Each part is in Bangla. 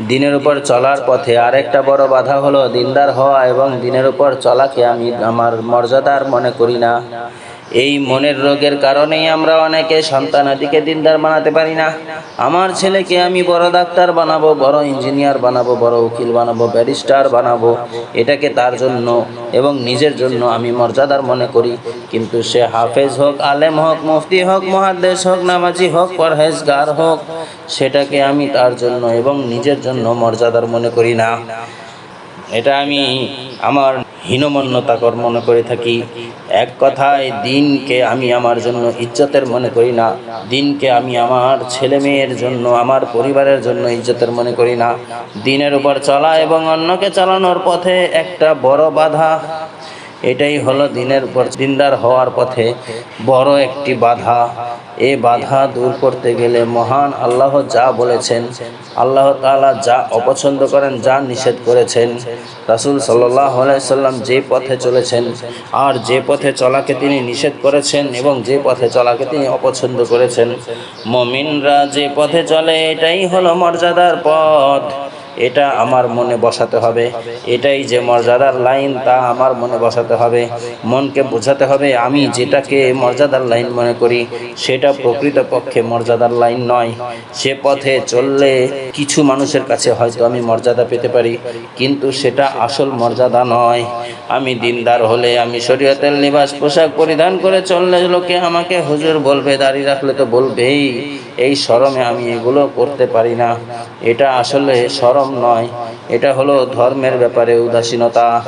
দিনের উপর চলার পথে আরেকটা বড় বাধা হলো দিনদার হওয়া এবং দিনের উপর চলাকে আমি আমার মর্যাদার মনে করি না। এই মনের রোগের কারণেই আমরা অনেকে সন্তান সন্তানাদিকে দিনদার বানাতে পারি না। আমার ছেলেকে আমি বড় ডাক্তার বানাবো, বড় ইঞ্জিনিয়ার বানাবো, বড় উকিল বানাবো, ব্যারিস্টার বানাবো। এটাকে তার জন্য এবং নিজের জন্য আমি মর্যাদার মনে করি। কিন্তু সে হাফেজ হোক, আলেম হোক, মুফতি হোক মহাদেশ হোক, নামাজি হোক, পরহেজগার হোক, সেটাকে আমি তার জন্য এবং নিজের জন্য মর্যাদার মনে করি না। এটা আমি আমার হীনমন্যতাকর মনে করে থাকি। এক কথায়, দিনকে আমি আমার জন্য ইজ্জতের মনে করি না। দিনকে আমি আমার ছেলে মেয়ের জন্য, আমার পরিবারের জন্য ইজ্জতের মনে করি না। দিনের উপর চলা এবং অন্যকে চালানোর পথে একটা বড় বাধা। এটাই হলো দিনের উপর, দিনদার হওয়ার পথে বড় একটি বাধা। এ বাধা দূর করতে গেলে মহান আল্লাহ যা বলেছেন, আল্লাহ তাআলা যা অপছন্দ করেন, যা নিষেধ করেছেন, রাসূল সাল্লাহ সাল্লাম যে পথে চলেছেন আর যে পথে চলাকে তিনি নিষেধ করেছেন এবং যে পথে চলাকে তিনি অপছন্দ করেছেন। মমিনরা যে পথে চলে, এটাই হলো মর্যাদার পথ। এটা আমার মনে বসাতে হবে। এটাই যে মর্যাদার লাইন, তা আমার মনে বসাতে হবে। মনকে বোঝাতে হবে, আমি যেটাকে মর্যাদার লাইন মনে করি, সেটা প্রকৃতপক্ষে মর্যাদার লাইন নয়। সে পথে চললে কিছু মানুষের কাছে হয়তো আমি মর্যাদা পেতে পারি, কিন্তু সেটা আসল মর্যাদা নয়। আমি দিনদার হলে, আমি শরীয়তের লিবাস পোশাক পরিধান করে চললে লোকে আমাকে হুজুর বলবে দাঁড়িয়ে রাখলে তো বলবেই। এই শরমে আমি এগুলো করতে পারি না। এটা আসলে শরম নয়। এটা হলো ধর্মের ব্যাপারে উদাসীনতা।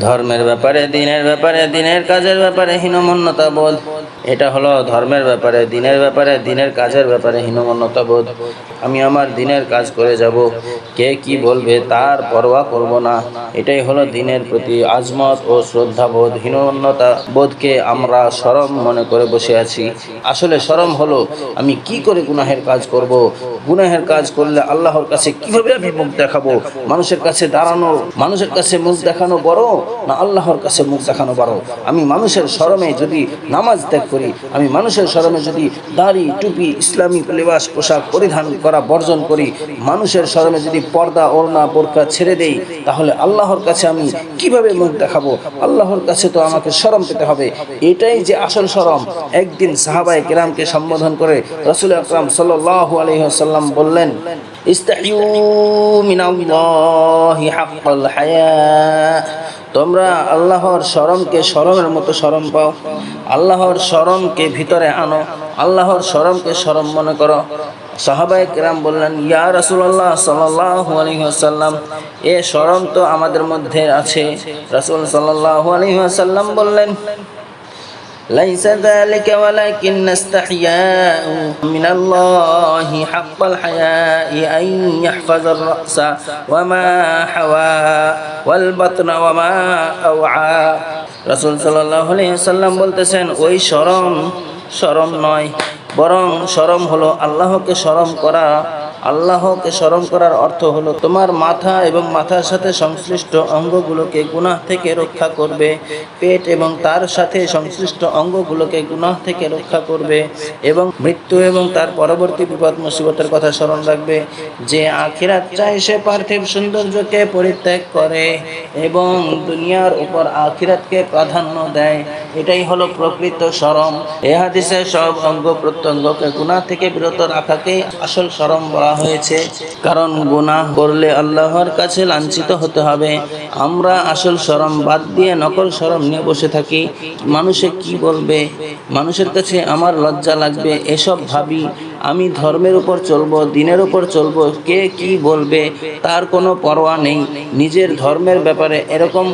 ধর্মের ব্যাপারে, দিনের ব্যাপারে, দিনের কাজের ব্যাপারে হীনমন্যতা বোধ এটা হলো ধর্মের ব্যাপারে, দিনের ব্যাপারে, দিনের কাজের ব্যাপারে হীনমন্যতা বোধ আমি আমার দিনের কাজ করে যাব, কে কি বলবে তার পরোয়া করব না। এটাই হলো দিনের প্রতি আজমত ও শ্রদ্ধাবোধ। হীনমন্যতা বোধকে আমরা সরম মনে করে বসে আছি। আসলে সরম হলো, আমি কি করে গুনাহের কাজ করব? গুনাহের কাজ করলে আল্লাহর কাছে কীভাবে আমি মুখ দেখাবো? মানুষের কাছে দাঁড়ানো, মানুষের কাছে মুখ দেখানো বড় না আল্লাহর কাছে মুখ দেখানো বড়? আমি মানুষের শরমে যদি নামাজ ত্যাগ করি। আমি মানুষের শরমে যদি দাড়ি, টুপি ইসলামী লেবাস, পোশাক পরিধান করা, বর্জন করি, মানুষের শরমে যদি পর্দা, ওড়না, বোরকা ছেড়ে দেই, তাহলে আল্লাহর কাছে আমি কীভাবে মুখ দেখাবো? আল্লাহর কাছে তো আমাকে শরম পেতে হবে। এটাই যে আসল শরম একদিন সাহাবায়ে কেরামকে সম্বোধন করে রসুল আকরাম সাল্লাল্লাহু আলাইহি ওয়াসাল্লাম বললেন হাক্কাল হায়া। তোমরা আল্লাহর শরমকে শরমের মতো শরম পাও। আল্লাহর শরমকে ভিতরে আনো। আল্লাহর শরমকে শরম মনে করো। সাহাবাই কেরাম বললেন, ইয়া রসুল্লাহ সাল্লাহ আলহিহাসাল্লাম এ শরম তো আমাদের মধ্যে আছে। রাসূল সাল্লাহ আলহিহাসাল্লাম বললেন ليس ذلك ولكن استحياء من الله حق الحياء أن يحفظ الرأس وما حوى والبطن وما أوعى রসুল সাল্লাহ সাল্লাম বলতেছেন ওই শরম শরম নয় বরং শরম হলো আল্লাহকে শরম করা আল্লাহকে স্মরণ করার অর্থ হলো তোমার মাথা এবং মাথার সাথে সংশ্লিষ্ট অঙ্গগুলোকে গুনাহ থেকে রক্ষা করবে, পেট এবং তার সাথে সংশ্লিষ্ট অঙ্গগুলোকে গুনাহ থেকে রক্ষা করবে এবং মৃত্যু এবং তার পরবর্তী বিপদ মুসিবতের কথা স্মরণ রাখবে। যে আখিরাত চায় সে পার্থিব সৌন্দর্যকে পরিত্যাগ করে এবং দুনিয়ার উপর আখিরাতকে প্রাধান্য দেয়। এটাই হলো প্রকৃত শরম এ হাদিসে সব অঙ্গ প্রত্যঙ্গকে গুনাহ থেকে বিরত রাখাকে আসল শরম বলা হয়েছে। কারণ গুনাহ করলে আল্লাহর কাছে লাঞ্ছিত হতে হবে। আমরা আসল সরম বাদ দিয়ে নকল সরম নিয়ে বসে থাকি। মানুষে কি বলবে? মানুষের কাছে আমার লজ্জা লাগবে, এসব ভাবি। আমি ধর্মের উপর চলবো, দিনের উপর চলবো, কে কি বলবে তার কোনো পরোয়া নেই। নিজের ধর্মের ব্যাপারে এরকম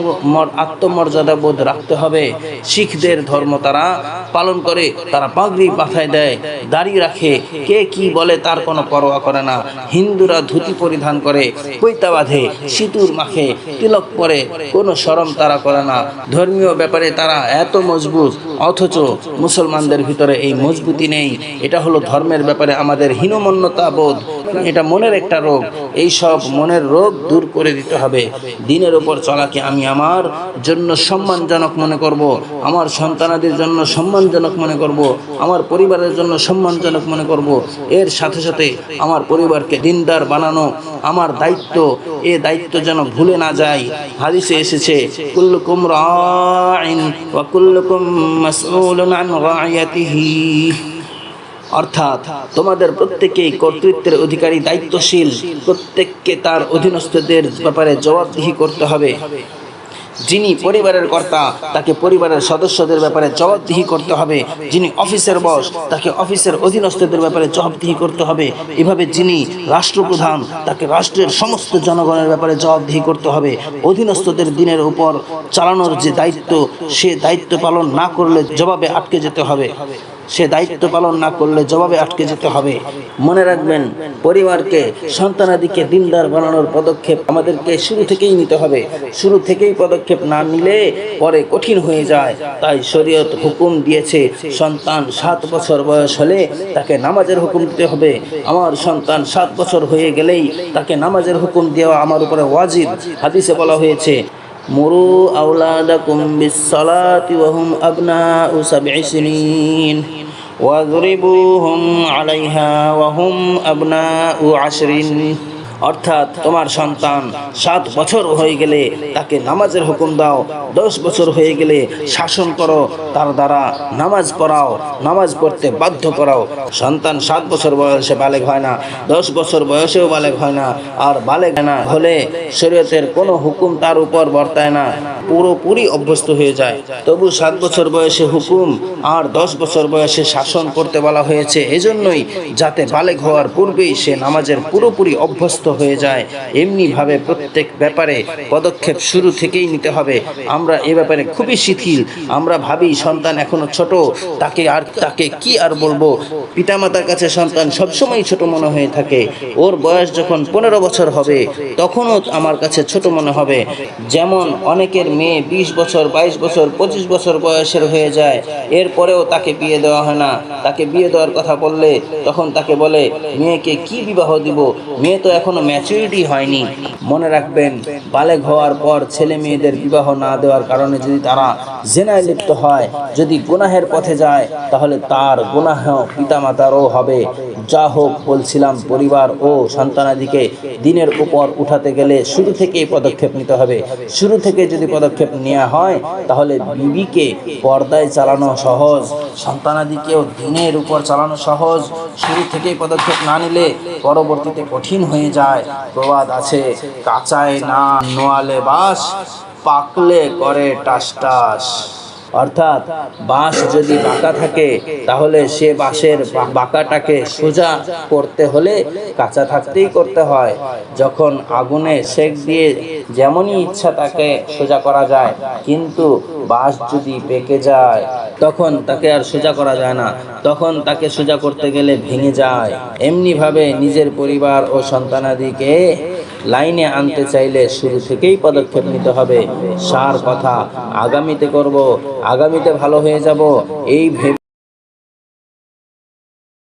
আত্মমর্যাদা বোধ রাখতে হবে। শিখদের ধর্ম তারা পালন করে, তারা পাগড়ি মাথায় দেয়, দাড়ি রাখে। কে কি বলে তার কোনো পরোয়া করে না। হিন্দুরা ধুতি পরিধান করে, পৈতা বাঁধে, সিঁদুর মাখে, তিলক পরে, কোনো শরম তারা করে না। ধর্মীয় ব্যাপারে তারা এত মজবুত, অথচ মুসলমানদের ভিতরে এই মজবুতি নেই। এটা হলো ধর্মের ব্যাপারে। আমাদের হীনমন্যতা বোধ, এটা মনের একটা রোগ। এই সব মনের রোগ দূর করে দিতে হবে। দিনের উপর চলাকে আমি আমার জন্য সম্মানজনক মনে করব, আমার সন্তানাদের জন্য সম্মানজনক মনে করব, আমার পরিবারের জন্য সম্মানজনক মনে করব। এর সাথে সাথে আমার পরিবারকে দিনদার বানানো, আমার দায়িত্ব, এ দায়িত্ব যেন ভুলে না যায়। হাদিসে এসেছে, কুল্লুকুম রাইন ওয়া কুল্লুকুম মাসউলুন আন রাইয়াতিহি। অর্থাৎ তোমাদের প্রত্যেকেই কর্তৃত্বের অধিকারী, দায়িত্বশীল। প্রত্যেককে তার অধীনস্থদের ব্যাপারে জবাবদিহি করতে হবে। যিনি পরিবারের কর্তা, তাকে পরিবারের সদস্যদের ব্যাপারে জবাবদিহি করতে হবে। যিনি অফিসের বস, তাকে অফিসের অধীনস্থদের ব্যাপারে জবাবদিহি করতে হবে। এভাবে যিনি রাষ্ট্রপ্রধান, তাকে রাষ্ট্রের সমস্ত জনগণের ব্যাপারে জবাবদিহি করতে হবে। অধীনস্থদের দিনের উপর চালানোর যে দায়িত্ব, সে দায়িত্ব পালন না করলে জবাবে আটকে যেতে হবে। সে দায়িত্ব পালন না করলে জবাবে আটকে যেতে হবে। মনে রাখবেন, পরিবারকে, সন্তানাদিকে দিনদার বানানোর পদক্ষেপ আমাদেরকে শুরু থেকেই নিতে হবে। শুরু থেকেই পদক্ষেপ না নিলে পরে কঠিন হয়ে যায়। তাই শরীয়ত হুকুম দিয়েছে, সন্তান সাত বছর বয়স হলে তাকে নামাজের হুকুম দিতে হবে। আমার সন্তান সাত বছর হয়ে গেলেই তাকে নামাজের হুকুম দেওয়া আমার উপরে ওয়াজিব। হাদিসে বলা হয়েছে مروا أولادكم بالصلاة وهم أبناء سبع سنين واضربوهم عليها وهم أبناء عشر অর্থাৎ তোমার সন্তান সাত বছর হয়ে গেলে তাকে নামাজের হুকুম দাও, দশ বছর হয়ে গেলে শাসন করো, তার দ্বারা নামাজ পড়াও, নামাজ পড়তে বাধ্য করাও। সন্তান সাত বছর বয়সে বালেগ হয় না, দশ বছর বয়সেও বালেক হয় না, আর হয় না হলে শরীয়তের কোনো হুকুম তার উপর বর্তায় না, পুরোপুরি অভ্যস্ত হয়ে যায়। তবু সাত বছর বয়সে হুকুম আর দশ বছর বয়সে শাসন করতে বলা হয়েছে, এজন্যই যাতে বালেগ হওয়ার পূর্বেই সে নামাজের পুরোপুরি অভ্যস্ত হয়ে যায়। এমনিভাবে প্রত্যেক ব্যাপারে পদক্ষেপ শুরু থেকেই নিতে হবে। আমরা এ ব্যাপারে খুবই শিথিল। আমরা ভাবি সন্তান এখনও ছোট। তাকে আর তাকে কি আর বলব? পিতামাতার কাছে সন্তান সবসময় ছোট মনে হয়ে থাকে। ওর বয়স যখন পনেরো বছর হবে, তখনও আমার কাছে ছোট মনে হবে। যেমন অনেকের মেয়ে বিশ বছর, বাইশ বছর, পঁচিশ বছর বয়সের হয়ে যায়। এরপরেও তাকে বিয়ে দেওয়া হয় না। তাকে বিয়ে দেওয়ার কথা বললে তখন তাকে বলে, মেয়েকে কি বিবাহ দিব? মেয়ে তো এখনও ম্যাচুরিটি হয়নি। মনে রাখবেন বালেগ হওয়ার পর ছেলে মেয়েদের বিবাহ না দেওয়ার কারণে যদি তারা জেনায় লিপ্ত হয়, যদি গুনাহের পথে যায়, তাহলে তার গুনাহ পিতামাতারও হবে। যা হোক বলছিলাম, পরিবার ও সন্তানাদিকে দিনের উপর উঠাতে গেলে শুরু থেকেই পদক্ষেপ নিতে হবে। শুরু থেকে যদি পদক্ষেপ নেওয়া হয়, তাহলে বিবিকে পর্দায় চালানো সহজ, সন্তানাদিকেও দিনের উপর চালানো সহজ। শুরু থেকেই পদক্ষেপ না নিলে পরবর্তীতে কঠিন হয়ে যায়। প্রবাদ আছে। কাঁচায় না নোয়ালে বাস পাকলে করে টাস টাস। অর্থাৎ বাঁশ যদি বাঁকা থাকে, তাহলে সে বাঁশের বাঁকাটাকে সোজা করতে হলে কাঁচা থাকতেই করতে হয়। যখন আগুনে সেক দিয়ে যেমনই ইচ্ছা তাকে সোজা করা যায়, কিন্তু বাঁশ যদি পেকে যায়, তখন তাকে আর সোজা করা যায় না। তখন তাকে সোজা করতে গেলে ভেঙে যায়। এমনিভাবে নিজের পরিবার ও সন্তানাদিকে লাইনে আনতে চাইলে শুরু থেকেই পদক্ষেপ নিতে হবে। সার কথা, আগামীতে করব, আগামীতে ভালো হয়ে যাব, এই ভেবে